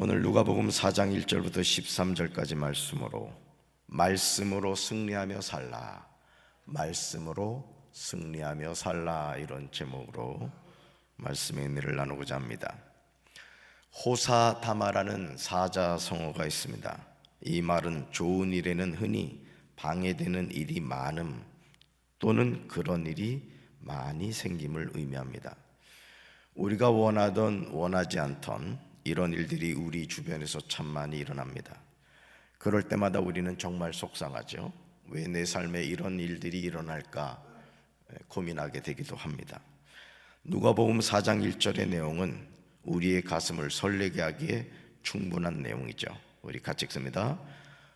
오늘 누가복음 4장 1절부터 13절까지 말씀으로 말씀으로 승리하며 살라. 말씀으로 승리하며 살라 이런 제목으로 말씀의 의미를 나누고자 합니다. 호사다마라는 사자성어가 있습니다. 이 말은 좋은 일에는 흔히 방해되는 일이 많음 또는 그런 일이 많이 생김을 의미합니다. 우리가 원하던 원하지 않던 이런 일들이 우리 주변에서 참 많이 일어납니다. 그럴 때마다 우리는 정말 속상하죠. 왜 내 삶에 이런 일들이 일어날까 고민하게 되기도 합니다. 누가복음 4장 1절의 내용은 우리의 가슴을 설레게 하기에 충분한 내용이죠. 우리 같이 읽습니다.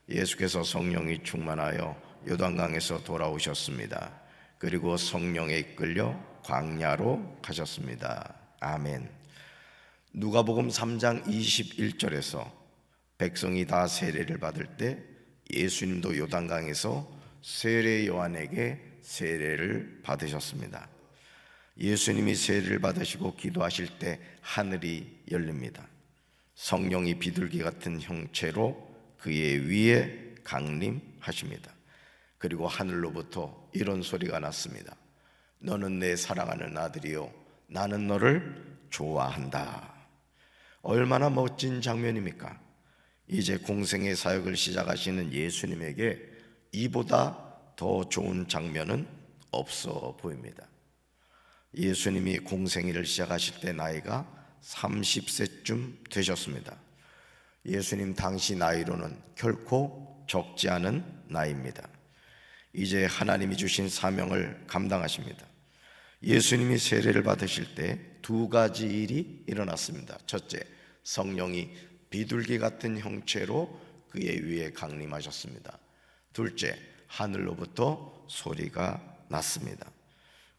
예수께서 성령이 충만하여 요단강에서 돌아오셨습니다. 그리고 성령에 이끌려 광야로 가셨습니다. 아멘. 누가복음 3장 21절에서 백성이 다 세례를 받을 때 예수님도 요단강에서 세례 요한에게 세례를 받으셨습니다. 예수님이 세례를 받으시고 기도하실 때 하늘이 열립니다. 성령이 비둘기 같은 형체로 그의 위에 강림하십니다. 그리고 하늘로부터 이런 소리가 났습니다. 너는 내 사랑하는 아들이요 나는 너를 좋아한다. 얼마나 멋진 장면입니까? 이제 공생의 사역을 시작하시는 예수님에게 이보다 더 좋은 장면은 없어 보입니다. 예수님이 공생일을 시작하실 때 나이가 30세쯤 되셨습니다. 예수님 당시 나이로는 결코 적지 않은 나이입니다. 이제 하나님이 주신 사명을 감당하십니다. 예수님이 세례를 받으실 때 두 가지 일이 일어났습니다. 첫째, 성령이 비둘기 같은 형체로 그의 위에 강림하셨습니다. 둘째, 하늘로부터 소리가 났습니다.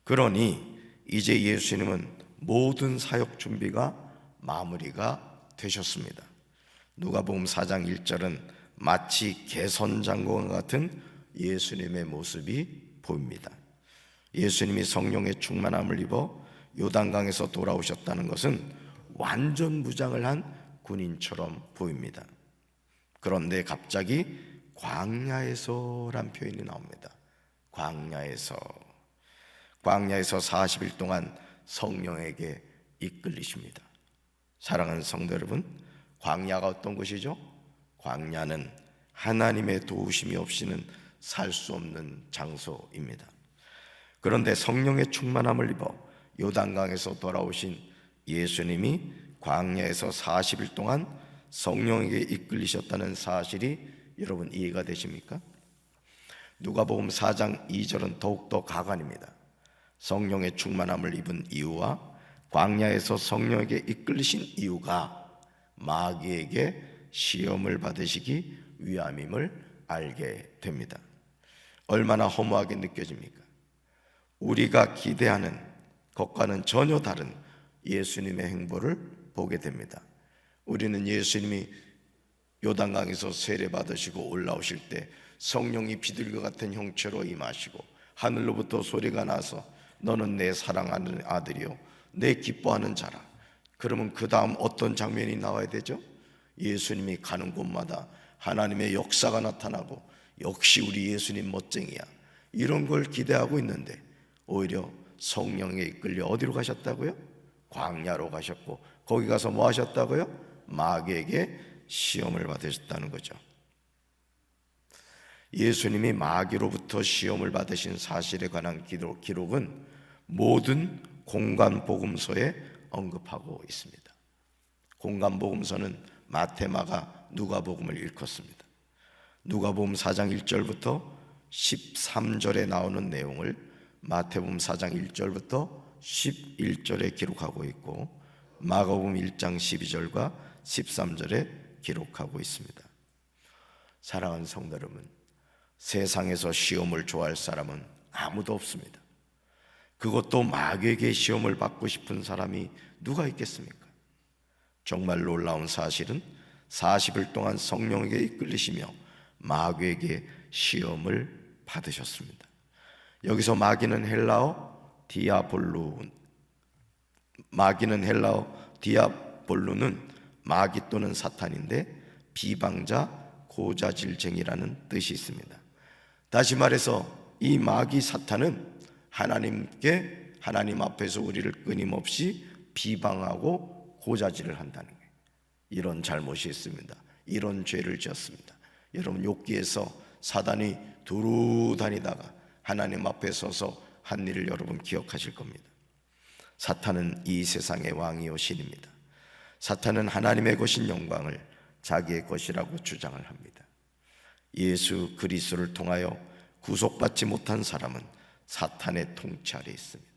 그러니 이제 예수님은 모든 사역 준비가 마무리가 되셨습니다. 누가복음 4장 1절은 마치 개선장과 같은 예수님의 모습이 보입니다. 예수님이 성령의 충만함을 입어 요단강에서 돌아오셨다는 것은 완전 무장을 한 군인처럼 보입니다. 그런데 갑자기 광야에서란 표현이 나옵니다. 광야에서 광야에서 40일 동안 성령에게 이끌리십니다. 사랑하는 성도 여러분, 광야가 어떤 곳이죠? 광야는 하나님의 도우심이 없이는 살 수 없는 장소입니다. 그런데 성령의 충만함을 입어 요단강에서 돌아오신 예수님이 광야에서 40일 동안 성령에게 이끌리셨다는 사실이 여러분 이해가 되십니까? 누가복음 4장 2절은 더욱더 가관입니다. 성령의 충만함을 입은 이유와 광야에서 성령에게 이끌리신 이유가 마귀에게 시험을 받으시기 위함임을 알게 됩니다. 얼마나 허무하게 느껴집니까? 우리가 기대하는 것과는 전혀 다른 예수님의 행보를 보게 됩니다. 우리는 예수님이 요단강에서 세례 받으시고 올라오실 때 성령이 비둘기 같은 형체로 임하시고 하늘로부터 소리가 나서 너는 내 사랑하는 아들이요 내 기뻐하는 자라. 그러면 그 다음 어떤 장면이 나와야 되죠? 예수님이 가는 곳마다 하나님의 역사가 나타나고 역시 우리 예수님 멋쟁이야. 이런 걸 기대하고 있는데 오히려 성령에 이끌려 어디로 가셨다고요? 광야로 가셨고 거기 가서 뭐 하셨다고요? 마귀에게 시험을 받으셨다는 거죠. 예수님이 마귀로부터 시험을 받으신 사실에 관한 기록, 기록은 모든 공간 복음서에 언급하고 있습니다. 공간 복음서는 마테마가 누가복음을 일컫습니다. 누가복음 4장 1절부터 13절에 나오는 내용을 마태복음 4장 1절부터 11절에 기록하고 있고 마가복음 1장 12절과 13절에 기록하고 있습니다. 사랑하는 성도 여러분, 세상에서 시험을 좋아할 사람은 아무도 없습니다. 그것도 마귀에게 시험을 받고 싶은 사람이 누가 있겠습니까? 정말 놀라운 사실은 40일 동안 성령에게 이끌리시며 마귀에게 시험을 받으셨습니다. 여기서 마귀는 헬라어 디아볼루 마귀는 헬라어 디아볼루는 마귀 또는 사탄인데 비방자 고자질쟁이라는 뜻이 있습니다. 다시 말해서 이 마귀 사탄은 하나님께 하나님 앞에서 우리를 끊임없이 비방하고 고자질을 한다는 거예요. 이런 잘못이 있습니다. 이런 죄를 지었습니다. 여러분 욥기에서 사단이 두루 다니다가 하나님 앞에 서서 한 일을 여러분 기억하실 겁니다. 사탄은 이 세상의 왕이요 신입니다. 사탄은 하나님의 것인 영광을 자기의 것이라고 주장을 합니다. 예수 그리스도를 통하여 구속받지 못한 사람은 사탄의 통치 아래 있습니다.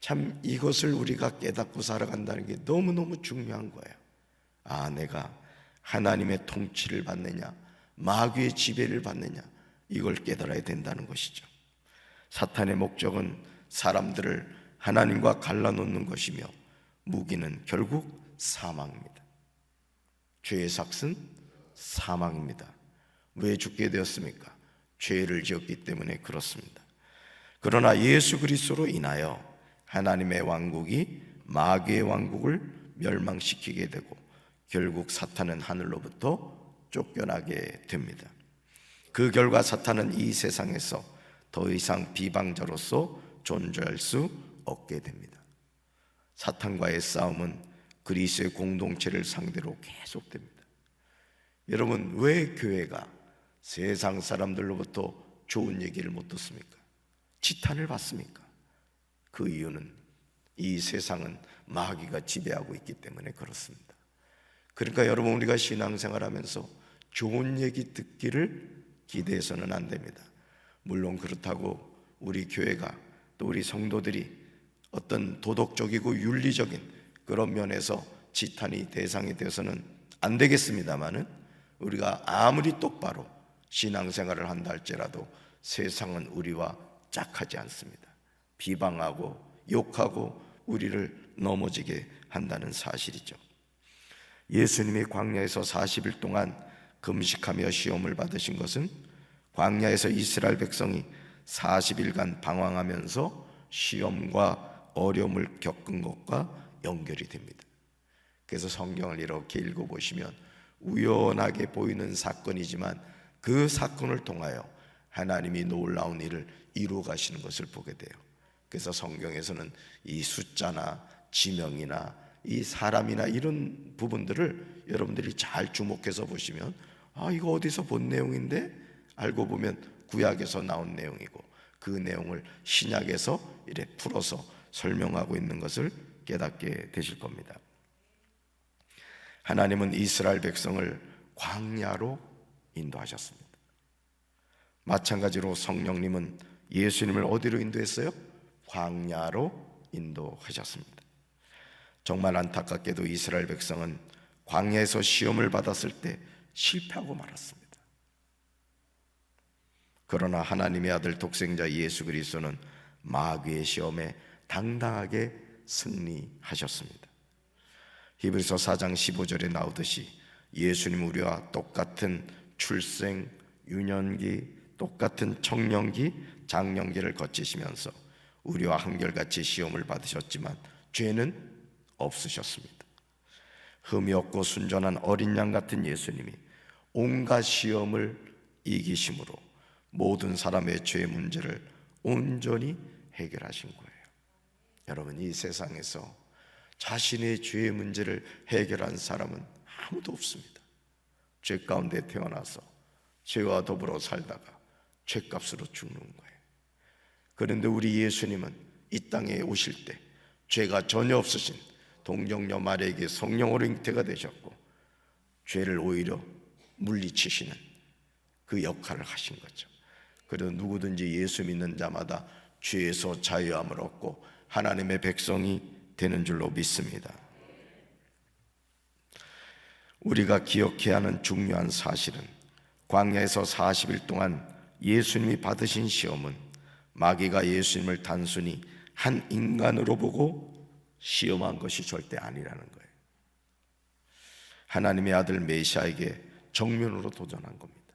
참 이것을 우리가 깨닫고 살아간다는 게 너무너무 중요한 거예요. 아, 내가 하나님의 통치를 받느냐, 마귀의 지배를 받느냐, 이걸 깨달아야 된다는 것이죠. 사탄의 목적은 사람들을 하나님과 갈라놓는 것이며 무기는 결국 사망입니다. 죄의 삭은 사망입니다. 왜 죽게 되었습니까? 죄를 지었기 때문에 그렇습니다. 그러나 예수 그리스도로 인하여 하나님의 왕국이 마귀의 왕국을 멸망시키게 되고 결국 사탄은 하늘로부터 쫓겨나게 됩니다. 그 결과 사탄은 이 세상에서 더 이상 비방자로서 존재할 수 없게 됩니다. 사탄과의 싸움은 그리스의 공동체를 상대로 계속됩니다. 여러분, 왜 교회가 세상 사람들로부터 좋은 얘기를 못 듣습니까? 지탄을 받습니까? 그 이유는 이 세상은 마귀가 지배하고 있기 때문에 그렇습니다. 그러니까 여러분 우리가 신앙생활 하면서 좋은 얘기 듣기를 기대해서는 안 됩니다. 물론 그렇다고 우리 교회가 또 우리 성도들이 어떤 도덕적이고 윤리적인 그런 면에서 지탄이 대상이 되어서는 안 되겠습니다만은 우리가 아무리 똑바로 신앙생활을 한다 할지라도 세상은 우리와 짝하지 않습니다. 비방하고 욕하고 우리를 넘어지게 한다는 사실이죠. 예수님이 광야에서 40일 동안 금식하며 시험을 받으신 것은 광야에서 이스라엘 백성이 40일간 방황하면서 시험과 어려움을 겪은 것과 연결이 됩니다. 그래서 성경을 이렇게 읽어보시면 우연하게 보이는 사건이지만 그 사건을 통하여 하나님이 놀라운 일을 이루어 가시는 것을 보게 돼요. 그래서 성경에서는 이 숫자나 지명이나 이 사람이나 이런 부분들을 여러분들이 잘 주목해서 보시면 아 이거 어디서 본 내용인데 알고 보면 구약에서 나온 내용이고 그 내용을 신약에서 이래 풀어서 설명하고 있는 것을 깨닫게 되실 겁니다. 하나님은 이스라엘 백성을 광야로 인도하셨습니다. 마찬가지로 성령님은 예수님을 어디로 인도했어요? 광야로 인도하셨습니다. 정말 안타깝게도 이스라엘 백성은 광야에서 시험을 받았을 때 실패하고 말았습니다. 그러나 하나님의 아들 독생자 예수 그리스도는 마귀의 시험에 당당하게 승리하셨습니다. 히브리서 4장 15절에 나오듯이 예수님 우리와 똑같은 출생, 유년기, 똑같은 청년기, 장년기를 거치시면서 우리와 한결같이 시험을 받으셨지만 죄는 없으셨습니다. 흠이 없고 순전한 어린 양 같은 예수님이 온갖 시험을 이기심으로 모든 사람의 죄의 문제를 온전히 해결하신 거예요. 여러분 이 세상에서 자신의 죄의 문제를 해결한 사람은 아무도 없습니다. 죄 가운데 태어나서 죄와 더불어 살다가 죄값으로 죽는 거예요. 그런데 우리 예수님은 이 땅에 오실 때 죄가 전혀 없으신 동정녀 마리에게 성령으로 잉태가 되셨고 죄를 오히려 물리치시는 그 역할을 하신 거죠. 그래서 누구든지 예수 믿는 자마다 죄에서 자유함을 얻고 하나님의 백성이 되는 줄로 믿습니다. 우리가 기억해야 하는 중요한 사실은 광야에서 40일 동안 예수님이 받으신 시험은 마귀가 예수님을 단순히 한 인간으로 보고 시험한 것이 절대 아니라는 거예요. 하나님의 아들 메시아에게 정면으로 도전한 겁니다.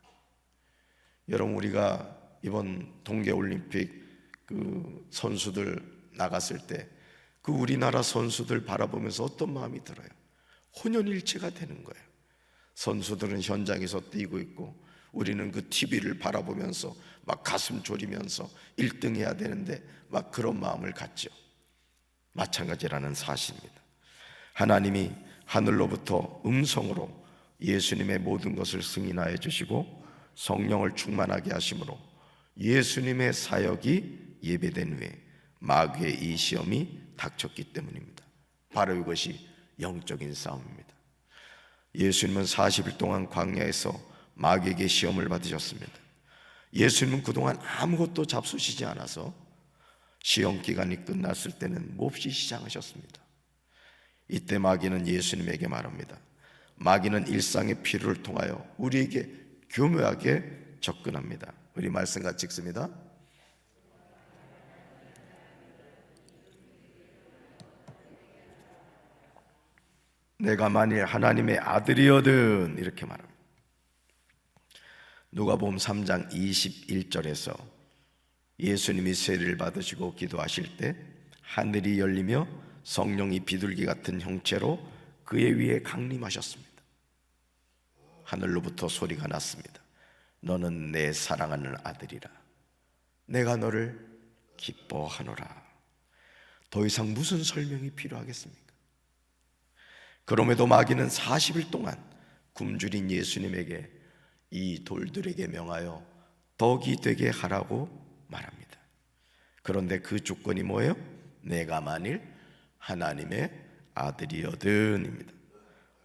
여러분 우리가 이번 동계 올림픽 그 선수들 나갔을 때 그 우리나라 선수들 바라보면서 어떤 마음이 들어요? 혼연일체가 되는 거예요. 선수들은 현장에서 뛰고 있고 우리는 그 TV를 바라보면서 막 가슴 졸이면서 1등 해야 되는데 막 그런 마음을 갖죠. 마찬가지라는 사실입니다. 하나님이 하늘로부터 음성으로 예수님의 모든 것을 승인하여 주시고 성령을 충만하게 하심으로 예수님의 사역이 예배된 후에 마귀의 이 시험이 닥쳤기 때문입니다. 바로 이것이 영적인 싸움입니다. 예수님은 40일 동안 광야에서 마귀에게 시험을 받으셨습니다. 예수님은 그동안 아무것도 잡수시지 않아서 시험 기간이 끝났을 때는 몹시 시장하셨습니다. 이때 마귀는 예수님에게 말합니다. 마귀는 일상의 필요를 통하여 우리에게 교묘하게 접근합니다. 우리 말씀 같이 읽습니다. 내가 만일 하나님의 아들이거든 이렇게 말합니다. 누가복음 3장 21절에서 예수님이 세례를 받으시고 기도하실 때 하늘이 열리며 성령이 비둘기 같은 형체로 그의 위에 강림하셨습니다. 하늘로부터 소리가 났습니다. 너는 내 사랑하는 아들이라. 내가 너를 기뻐하노라. 더 이상 무슨 설명이 필요하겠습니까? 그럼에도 마귀는 40일 동안 굶주린 예수님에게 이 돌들에게 명하여 덕이 되게 하라고 말합니다. 그런데 그 조건이 뭐예요? 내가 만일 하나님의 아들이여든입니다.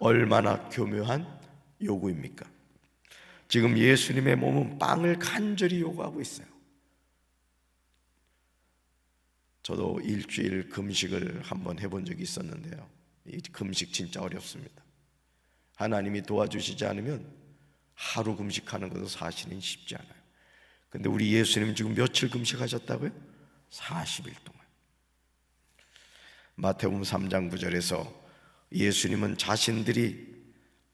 얼마나 교묘한 요구입니까? 지금 예수님의 몸은 빵을 간절히 요구하고 있어요. 저도 일주일 금식을 한번 해본 적이 있었는데요. 이 금식 진짜 어렵습니다. 하나님이 도와주시지 않으면 하루 금식하는 것도 사실은 쉽지 않아요. 근데 우리 예수님 지금 며칠 금식하셨다고요? 40일 동안. 마태복음 3장 9절에서 예수님은 자신들이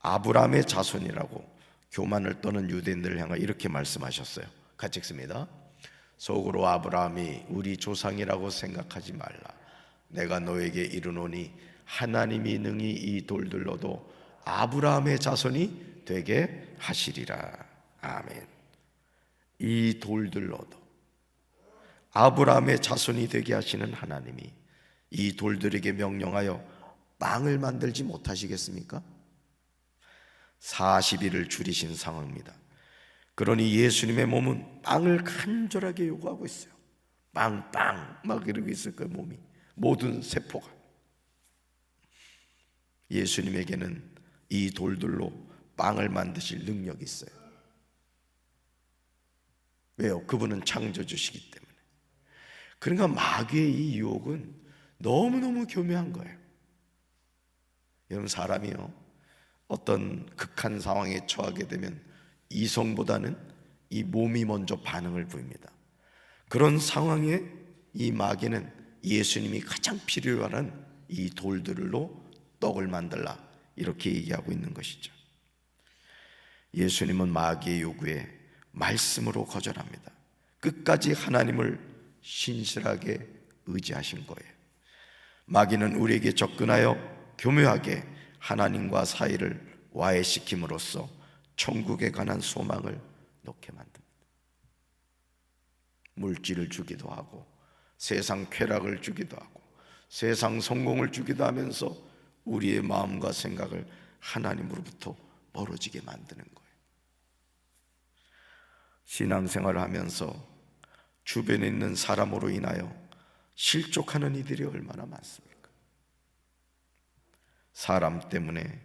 아브라함의 자손이라고 교만을 떠는 유대인들을 향하 이렇게 말씀하셨어요. 같이 읽습니다. 속으로 아브라함이 우리 조상이라고 생각하지 말라. 내가 너에게 이르노니 하나님이 능히 이 돌들로도 아브라함의 자손이 되게 하시리라. 아멘. 이 돌들로도 아브라함의 자손이 되게 하시는 하나님이 이 돌들에게 명령하여 빵을 만들지 못하시겠습니까? 40일을 줄이신 상황입니다. 그러니 예수님의 몸은 빵을 간절하게 요구하고 있어요. 빵, 빵, 막 이러고 있을 거예요, 몸이. 모든 세포가. 예수님에게는 이 돌들로 빵을 만드실 능력이 있어요. 왜요? 그분은 창조주시기 때문에. 그러니까 마귀의 이 유혹은 너무너무 교묘한 거예요. 여러분, 사람이요. 어떤 극한 상황에 처하게 되면 이성보다는 이 몸이 먼저 반응을 보입니다. 그런 상황에 이 마귀는 예수님이 가장 하는 이 돌들로 떡을 만들라 이렇게 얘기하고 있는 것이죠. 예수님은 마귀의 요구에 말씀으로 거절합니다. 끝까지 하나님을 신실하게 의지하신 거예요. 마귀는 우리에게 접근하여 교묘하게 하나님과 사이를 와해시킴으로써 천국에 관한 소망을 놓게 만듭니다. 물질을 주기도 하고 세상 쾌락을 주기도 하고 세상 성공을 주기도 하면서 우리의 마음과 생각을 하나님으로부터 멀어지게 만드는 거예요. 신앙생활을 하면서 주변에 있는 사람으로 인하여 실족하는 이들이 얼마나 많습니까? 사람 때문에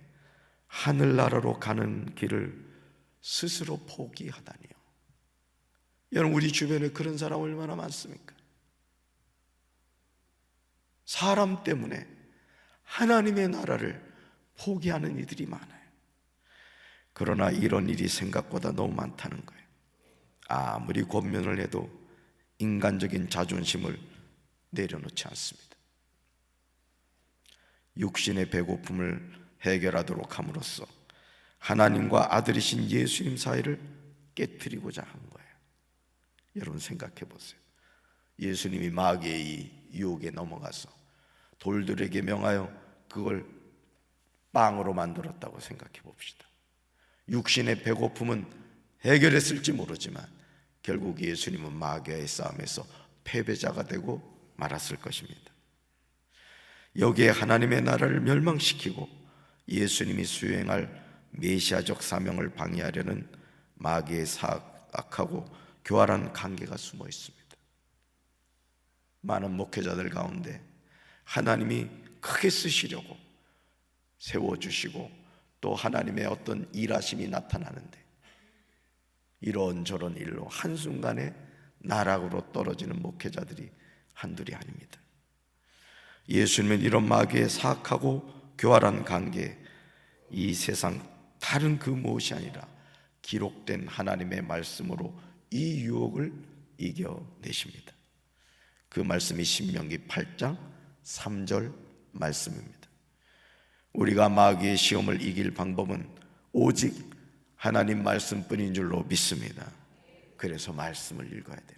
하늘나라로 가는 길을 스스로 포기하다니요. 여러분, 우리 주변에 그런 사람 얼마나 많습니까? 사람 때문에 하나님의 나라를 포기하는 이들이 많아요. 그러나 이런 일이 생각보다 너무 많다는 거예요. 아무리 권면을 해도 인간적인 자존심을 내려놓지 않습니다. 육신의 배고픔을 해결하도록 함으로써 하나님과 아들이신 예수님 사이를 깨뜨리고자 한 거예요. 여러분 생각해 보세요. 예수님이 마귀의 이 유혹에 넘어가서 돌들에게 명하여 그걸 빵으로 만들었다고 생각해 봅시다. 육신의 배고픔은 해결했을지 모르지만 결국 예수님은 마귀의 싸움에서 패배자가 되고 말았을 것입니다. 여기에 하나님의 나라를 멸망시키고 예수님이 수행할 메시아적 사명을 방해하려는 마귀의 사악하고 교활한 관계가 숨어 있습니다. 많은 목회자들 가운데 하나님이 크게 쓰시려고 세워주시고 또 하나님의 어떤 일하심이 나타나는데 이런저런 일로 한순간에 나락으로 떨어지는 목회자들이 한둘이 아닙니다. 예수님은 이런 마귀의 사악하고 교활한 관계, 이 세상 다른 그 무엇이 아니라 기록된 하나님의 말씀으로 이 유혹을 이겨내십니다. 그 말씀이 신명기 8장 3절 말씀입니다. 우리가 마귀의 시험을 이길 방법은 오직 하나님 말씀뿐인 줄로 믿습니다. 그래서 말씀을 읽어야 됩니다.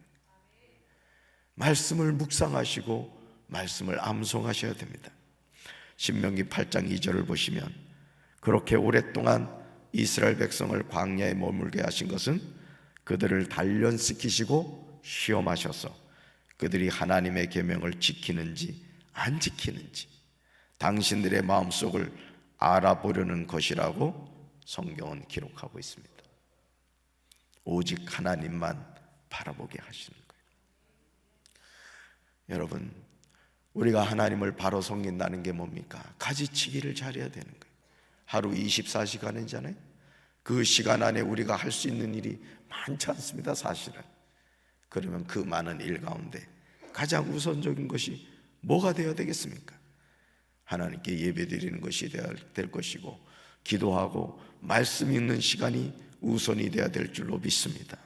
말씀을 묵상하시고 말씀을 암송하셔야 됩니다. 신명기 8장 2절을 보시면 그렇게 오랫동안 이스라엘 백성을 광야에 머물게 하신 것은 그들을 단련시키시고 시험하셔서 그들이 하나님의 계명을 지키는지 안 지키는지 당신들의 마음속을 알아보려는 것이라고 성경은 기록하고 있습니다. 오직 하나님만 바라보게 하시는 거예요. 여러분, 우리가 하나님을 바로 섬긴다는 게 뭡니까? 가지치기를 잘해야 되는 거예요. 하루 24시간이잖아요. 그 시간 안에 우리가 할 수 있는 일이 많지 않습니다, 사실은. 그러면 그 많은 일 가운데 가장 우선적인 것이 뭐가 되어야 되겠습니까? 하나님께 예배 드리는 것이 될 것이고 기도하고 말씀 읽는 시간이 우선이 되어야 될 줄로 믿습니다.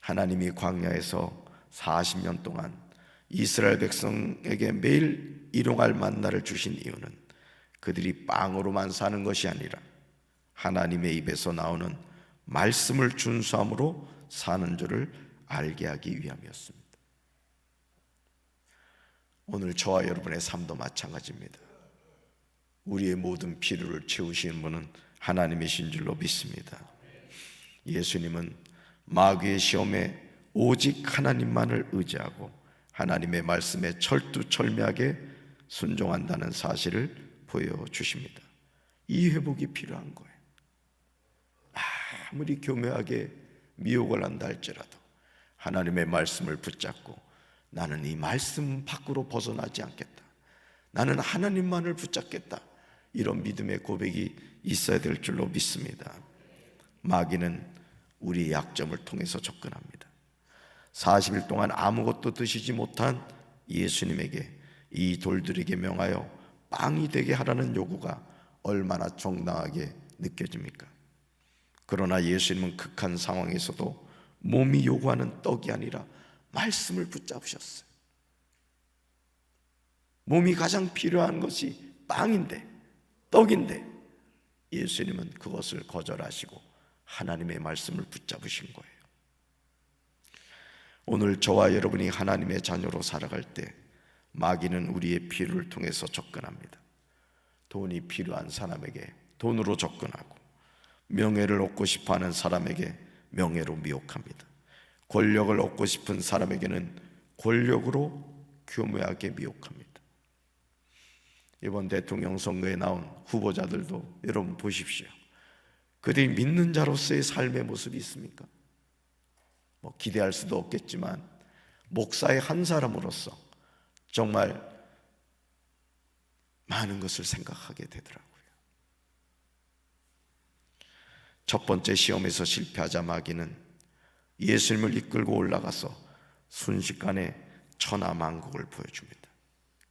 하나님이 광야에서 40년 동안 이스라엘 백성에게 매일 일용할 만나를 주신 이유는 그들이 빵으로만 사는 것이 아니라 하나님의 입에서 나오는 말씀을 준수함으로 사는 줄을 알게 하기 위함이었습니다. 오늘 저와 여러분의 삶도 마찬가지입니다. 우리의 모든 필요를 채우시는 분은 하나님이신 줄로 믿습니다. 예수님은 마귀의 시험에 오직 하나님만을 의지하고 하나님의 말씀에 철두철미하게 순종한다는 사실을 보여주십니다. 이 회복이 필요한 거예요. 아무리 교묘하게 미혹을 한다 할지라도 하나님의 말씀을 붙잡고 나는 이 말씀 밖으로 벗어나지 않겠다. 나는 하나님만을 붙잡겠다. 이런 믿음의 고백이 있어야 될 줄로 믿습니다. 마귀는 우리의 약점을 통해서 접근합니다. 40일 동안 아무것도 드시지 못한 예수님에게 이 돌들에게 명하여 빵이 되게 하라는 요구가 얼마나 정당하게 느껴집니까? 그러나 예수님은 극한 상황에서도 몸이 요구하는 떡이 아니라 말씀을 붙잡으셨어요. 몸이 가장 필요한 것이 빵인데, 떡인데, 예수님은 그것을 거절하시고 하나님의 말씀을 붙잡으신 거예요. 오늘 저와 여러분이 하나님의 자녀로 살아갈 때 마귀는 우리의 필요를 통해서 접근합니다. 돈이 필요한 사람에게 돈으로 접근하고 명예를 얻고 싶어 하는 사람에게 명예로 미혹합니다. 권력을 얻고 싶은 사람에게는 권력으로 교묘하게 미혹합니다. 이번 대통령 선거에 나온 후보자들도 여러분 보십시오. 그들이 믿는 자로서의 삶의 모습이 있습니까? 뭐 기대할 수도 없겠지만 목사의 한 사람으로서 정말 많은 것을 생각하게 되더라고요. 첫 번째 시험에서 실패하자 마귀는 예수님을 이끌고 올라가서 순식간에 천하만국을 보여줍니다.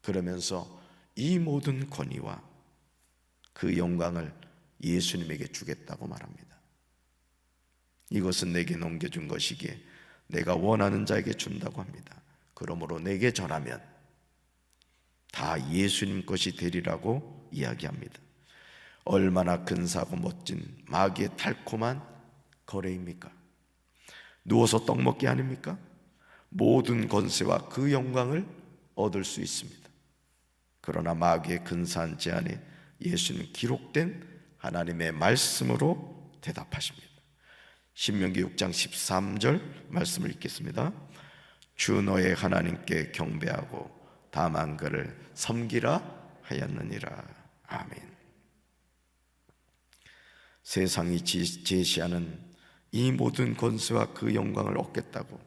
그러면서 이 모든 권위와 그 영광을 예수님에게 주겠다고 말합니다. 이것은 내게 넘겨준 것이기에 내가 원하는 자에게 준다고 합니다. 그러므로 내게 전하면 다 예수님 것이 되리라고 이야기합니다. 얼마나 근사하고 멋진 마귀의 달콤한 거래입니까? 누워서 떡 먹기 아닙니까? 모든 권세와 그 영광을 얻을 수 있습니다. 그러나 마귀의 근사한 제안에 예수는 기록된 하나님의 말씀으로 대답하십니다. 신명기 6장 13절 말씀을 읽겠습니다. 주 너의 하나님께 경배하고 다만 그를 섬기라 하였느니라. 아멘. 세상이 지- 제시하는 이 모든 권세와 그 영광을 얻겠다고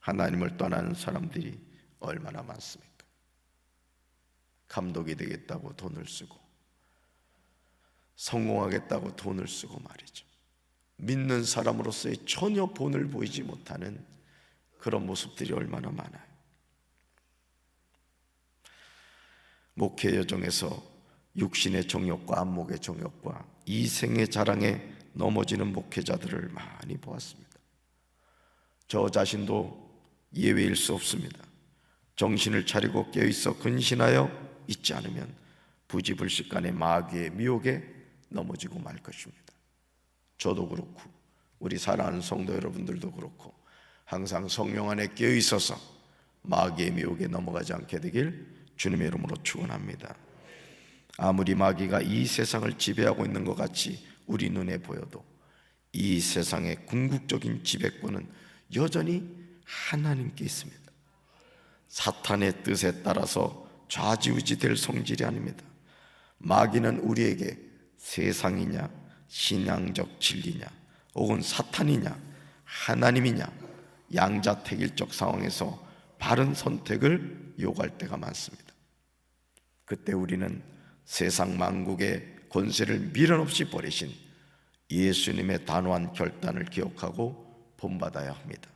하나님을 떠나는 사람들이 얼마나 많습니까? 감독이 되겠다고 돈을 쓰고 성공하겠다고 돈을 쓰고 말이죠. 믿는 사람으로서의 전혀 본을 보이지 못하는 그런 모습들이 얼마나 많아요. 목회 여정에서 육신의 정욕과 안목의 정욕과 이생의 자랑에 넘어지는 목회자들을 많이 보았습니다. 저 자신도 예외일 수 없습니다. 정신을 차리고 깨어있어 근신하여 있지 않으면 부지불식간의 마귀의 미혹에 넘어지고 말 것입니다. 저도 그렇고 우리 사랑하는 성도 여러분들도 그렇고 항상 성령 안에 깨어 있어서 마귀의 미혹에 넘어가지 않게 되길 주님의 이름으로 축원합니다. 아무리 마귀가 이 세상을 지배하고 있는 것 같이 우리 눈에 보여도 이 세상의 궁극적인 지배권은 여전히 하나님께 있습니다. 사탄의 뜻에 따라서 좌지우지 될 성질이 아닙니다. 마귀는 우리에게 세상이냐, 신앙적 진리냐, 혹은 사탄이냐, 하나님이냐, 양자택일적 상황에서 바른 선택을 요구할 때가 많습니다. 그때 우리는 세상 만국의 권세를 미련 없이 버리신 예수님의 단호한 결단을 기억하고 본받아야 합니다.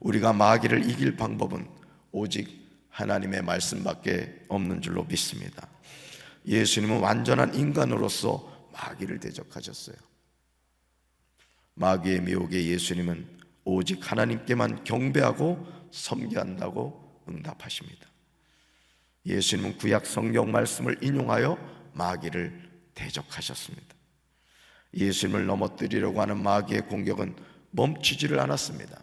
우리가 마귀를 이길 방법은 오직 하나님의 말씀밖에 없는 줄로 믿습니다. 예수님은 완전한 인간으로서 마귀를 대적하셨어요. 마귀의 미혹에 예수님은 오직 하나님께만 경배하고 섬겨야 한다고 응답하십니다. 예수님은 구약 성경 말씀을 인용하여 마귀를 대적하셨습니다. 예수님을 넘어뜨리려고 하는 마귀의 공격은 멈추지를 않았습니다.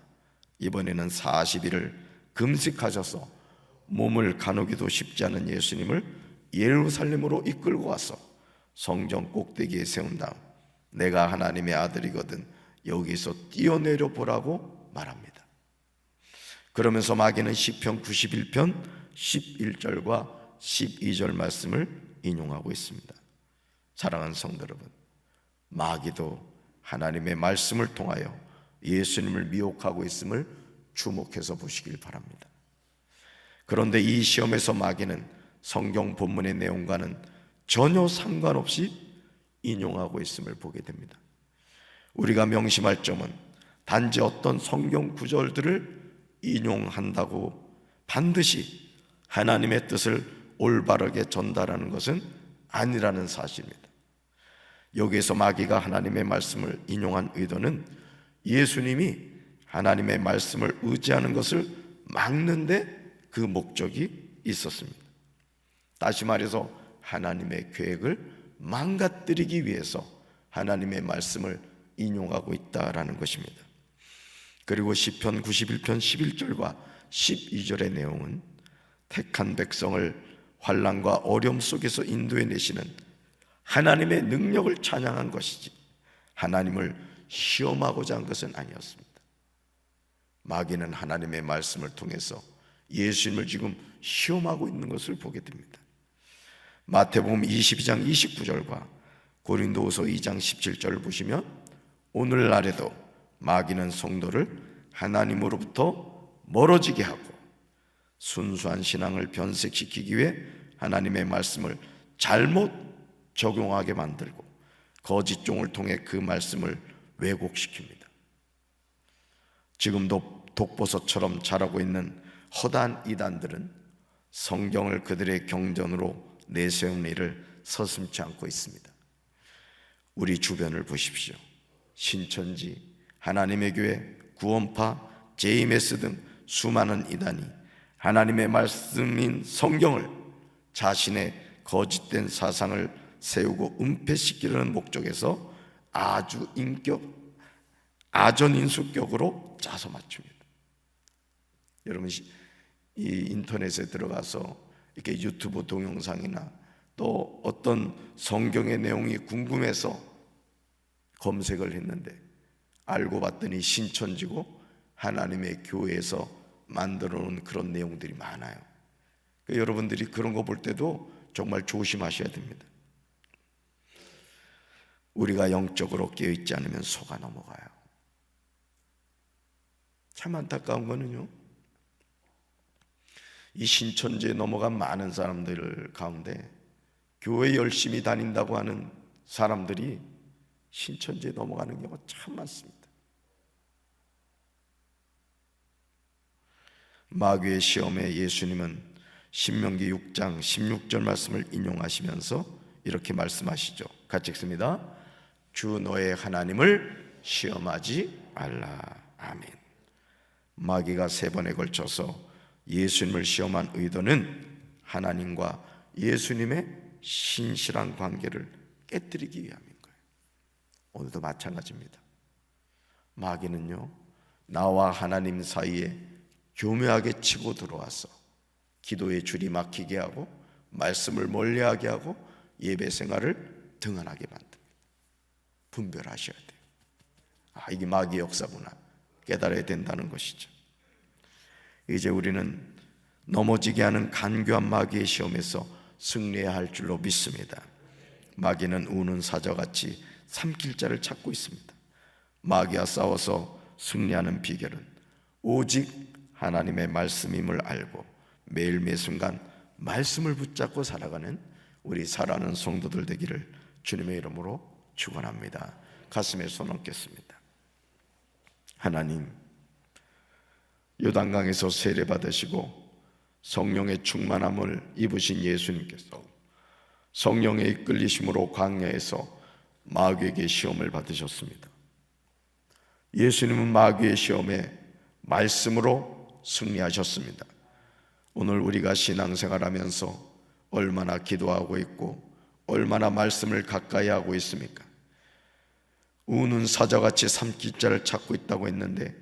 이번에는 40일을 금식하셔서 몸을 가누기도 쉽지 않은 예수님을 예루살렘으로 이끌고 와서 성전 꼭대기에 세운 다음 내가 하나님의 아들이거든 여기서 뛰어내려 보라고 말합니다. 그러면서 마귀는 시편 91편 11절과 12절 말씀을 인용하고 있습니다. 사랑하는 성도 여러분, 마귀도 하나님의 말씀을 통하여 예수님을 미혹하고 있음을 주목해서 보시길 바랍니다. 그런데 이 시험에서 마귀는 성경 본문의 내용과는 전혀 상관없이 인용하고 있음을 보게 됩니다. 우리가 명심할 점은 단지 어떤 성경 구절들을 인용한다고 반드시 하나님의 뜻을 올바르게 전달하는 것은 아니라는 사실입니다. 여기에서 마귀가 하나님의 말씀을 인용한 의도는 예수님이 하나님의 말씀을 의지하는 것을 막는데 그 목적이 있었습니다. 다시 말해서 하나님의 계획을 망가뜨리기 위해서 하나님의 말씀을 인용하고 있다라는 것입니다. 그리고 시편 91편 11절과 12절의 내용은 택한 백성을 환란과 어려움 속에서 인도해 내시는 하나님의 능력을 찬양한 것이지 하나님을 시험하고자 한 것은 아니었습니다. 마귀는 하나님의 말씀을 통해서 예수님을 지금 시험하고 있는 것을 보게 됩니다. 마태복음 22장 29절과 고린도후서 2장 17절을 보시면 오늘날에도 마귀는 성도를 하나님으로부터 멀어지게 하고 순수한 신앙을 변색시키기 위해 하나님의 말씀을 잘못 적용하게 만들고 거짓 종을 통해 그 말씀을 왜곡시킵니다. 지금도 독버섯처럼 자라고 있는 허다한 이단들은 성경을 그들의 경전으로 내세운 일을 서슴지 않고 있습니다. 우리 주변을 보십시오. 신천지, 하나님의 교회, 구원파, 제이메스 등 수많은 이단이 하나님의 말씀인 성경을 자신의 거짓된 사상을 세우고 은폐시키려는 목적에서 아주 인격, 아전인수격으로 짜서 맞춥니다. 여러분 이 인터넷에 들어가서 이렇게 유튜브 동영상이나 또 어떤 성경의 내용이 궁금해서 검색을 했는데 알고 봤더니 신천지고 하나님의 교회에서 만들어 놓은 그런 내용들이 많아요. 그러니까 여러분들이 그런 거 볼 때도 정말 조심하셔야 됩니다. 우리가 영적으로 깨어 있지 않으면 속아 넘어가요. 참 안타까운 거는요. 이 신천지에 넘어간 많은 사람들 가운데 교회 열심히 다닌다고 하는 사람들이 신천지에 넘어가는 경우가 참 많습니다. 마귀의 시험에 예수님은 신명기 6장 16절 말씀을 인용하시면서 이렇게 말씀하시죠. 같이 읽습니다. 주 너의 하나님을 시험하지 말라. 아멘. 마귀가 세 번에 걸쳐서 예수님을 시험한 의도는 하나님과 예수님의 신실한 관계를 깨뜨리기 위함인 거예요. 오늘도 마찬가지입니다. 마귀는요, 나와 하나님 사이에 교묘하게 치고 들어와서 기도의 줄이 막히게 하고 말씀을 멀리하게 하고 예배 생활을 등한하게 만듭니다. 분별하셔야 돼요. 아, 이게 마귀 역사구나. 깨달아야 된다는 것이죠. 이제 우리는 넘어지게 하는 간교한 마귀의 시험에서 승리해야 할 줄로 믿습니다. 마귀는 우는 사자같이 삼킬 자를 찾고 있습니다. 마귀와 싸워서 승리하는 비결은 오직 하나님의 말씀임을 알고 매일 매 순간 말씀을 붙잡고 살아가는 우리 살아가는 성도들 되기를 주님의 이름으로 축원합니다. 가슴에 손 얹겠습니다. 하나님 요단강에서 세례 받으시고 성령의 충만함을 입으신 예수님께서 성령의 이끌리심으로 광야에서 마귀에게 시험을 받으셨습니다. 예수님은 마귀의 시험에 말씀으로 승리하셨습니다. 오늘 우리가 신앙생활하면서 얼마나 기도하고 있고 얼마나 말씀을 가까이 하고 있습니까? 우는 사자같이 삼키자를 찾고 있다고 했는데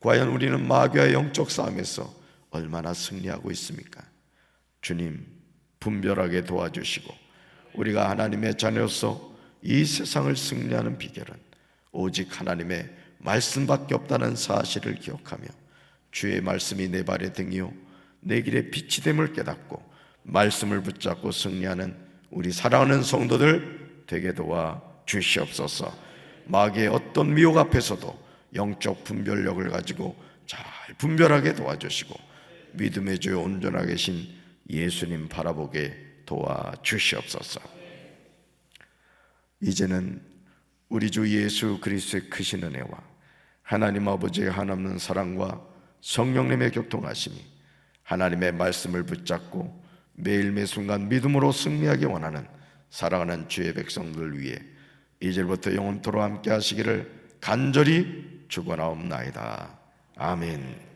과연 우리는 마귀와 영적 싸움에서 얼마나 승리하고 있습니까? 주님 분별하게 도와주시고 우리가 하나님의 자녀로서 이 세상을 승리하는 비결은 오직 하나님의 말씀밖에 없다는 사실을 기억하며 주의 말씀이 내 발의 등이요 내 길의 빛이 됨을 깨닫고 말씀을 붙잡고 승리하는 우리 사랑하는 성도들 되게 도와 주시옵소서. 마귀의 어떤 미혹 앞에서도 영적 분별력을 가지고 잘 분별하게 도와주시고 믿음의 주 온전하게 계신 예수님 바라보게 도와 주시옵소서. 이제는 우리 주 예수 그리스도의 크신 은혜와 하나님 아버지의 한없는 사랑과 성령님의 교통하심이 하나님의 말씀을 붙잡고 매일 매 순간 믿음으로 승리하기 원하는 사랑하는 주의 백성들 위해 이제부터 영원토록 함께 하시기를 간절히 축원하옵나이다. 아멘.